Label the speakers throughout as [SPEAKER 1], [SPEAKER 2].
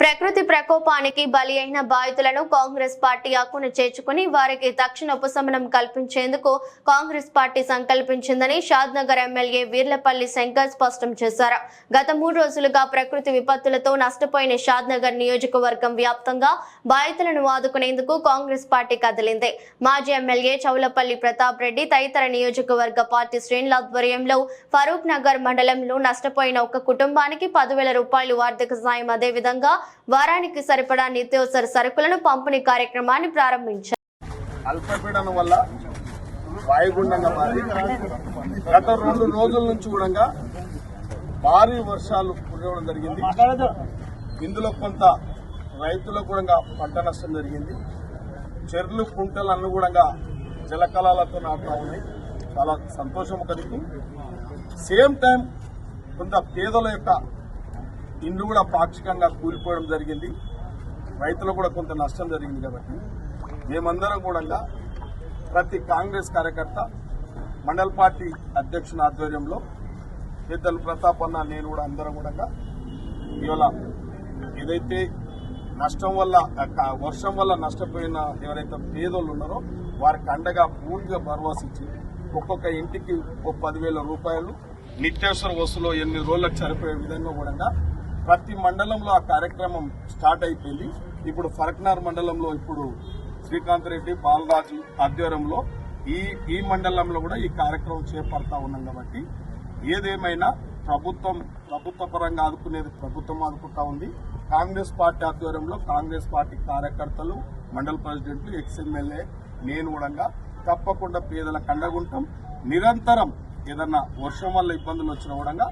[SPEAKER 1] ప్రకృతి ప్రకోపానికి బలి అయిన బాధితులను కాంగ్రెస్ పార్టీ హక్కును చేర్చుకుని వారికి తక్షణ ఉపశమనం కల్పించేందుకు కాంగ్రెస్ పార్టీ సంకల్పించిందని షాద్నగర్ ఎమ్మెల్యే వీర్లపల్లి శంకర్ స్పష్టం చేశారు. గత మూడు రోజులుగా ప్రకృతి విపత్తులతో నష్టపోయిన షాద్నగర్ నియోజకవర్గం వ్యాప్తంగా బాధితులను ఆదుకునేందుకు కాంగ్రెస్ పార్టీ కదిలింది. మాజీ ఎమ్మెల్యే చౌలపల్లి ప్రతాప్ రెడ్డి తదితర నియోజకవర్గ పార్టీ శ్రేణుల ఆధ్వర్యంలో ఫరూక్ నగర్ మండలంలో నష్టపోయిన ఒక కుటుంబానికి పదివేల రూపాయలు ఆర్థిక సాయం అదేవిధంగా వారానికి సరిపడా నిత్యావసర సరుకులను పంపిణీ కార్యక్రమాన్ని ప్రారంభించారు.
[SPEAKER 2] అల్పపీడనం వల్ల వాయుగుండంగా మారి గత రెండు రోజుల నుంచి కూడా భారీ వర్షాలు కురవడం జరిగింది. ఇందులో కొంత రైతులకు కూడా పంట నష్టం జరిగింది. చెర్లు కుంటలు అన్ని కూడా జలకళాలతో నాటుతా ఉన్నాయి. చాలా సంతోషం కలిగి సేమ్ టైం కొంత పేదల యొక్క ఇండ్లు కూడా పాక్షికంగా కూలిపోవడం జరిగింది. రైతులకు కూడా కొంత నష్టం జరిగింది కాబట్టి మేమందరం కూడా ప్రతి కాంగ్రెస్ కార్యకర్త మండల్ పార్టీ అధ్యక్షుని ఆధ్వర్యంలో పెద్దలు ప్రతాప్ అన్న నేను కూడా అందరం కూడా ఇవాళ ఏదైతే నష్టం వల్ల వర్షం వల్ల నష్టపోయిన ఎవరైతే పేదోళ్ళు ఉన్నారో వారికి అండగా పూర్తిగా భరోసా ఇచ్చి ఒక్కొక్క ఇంటికి ఒక పదివేల రూపాయలు నిత్యావసర వసూలు ఎన్ని రోజులకు సరిపోయే విధంగా కూడా ప్రతి మండలంలో ఆ కార్యక్రమం స్టార్ట్ అయిపోయింది. ఇప్పుడు ఫరక్నార్ మండలంలో ఇప్పుడు శ్రీకాంత్ రెడ్డి బాలరాజు ఆధ్వర్యంలో ఈ ఈ మండలంలో కూడా ఈ కార్యక్రమం చేపడతా ఉన్నాం కాబట్టి ఏదేమైనా ప్రభుత్వం ప్రభుత్వ పరంగా ఆదుకునేది ప్రభుత్వం ఆదుకుంటా ఉంది. కాంగ్రెస్ పార్టీ ఆధ్వర్యంలో కాంగ్రెస్ పార్టీ కార్యకర్తలు మండల ప్రెసిడెంట్లు ఎక్స్ఎమ్మెల్యే నేను కూడా తప్పకుండా పేదల కండగుంటాం. నిరంతరం ఏదన్నా వర్షం వల్ల ఇబ్బందులు వచ్చిన కూడా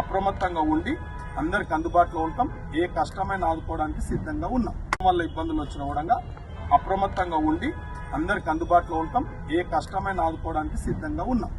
[SPEAKER 2] అప్రమత్తంగా ఉండి అందరికి అందుబాటులో ఉంటాం. ఏ కష్టమైన ఆదుకోవడానికి సిద్ధంగా ఉన్నాం. వల్ల ఇబ్బందులు వచ్చిన కూడా అప్రమత్తంగా ఉండి అందరికి అందుబాటులో ఉంటాం. ఏ కష్టమైన ఆదుకోవడానికి సిద్ధంగా ఉన్నాం.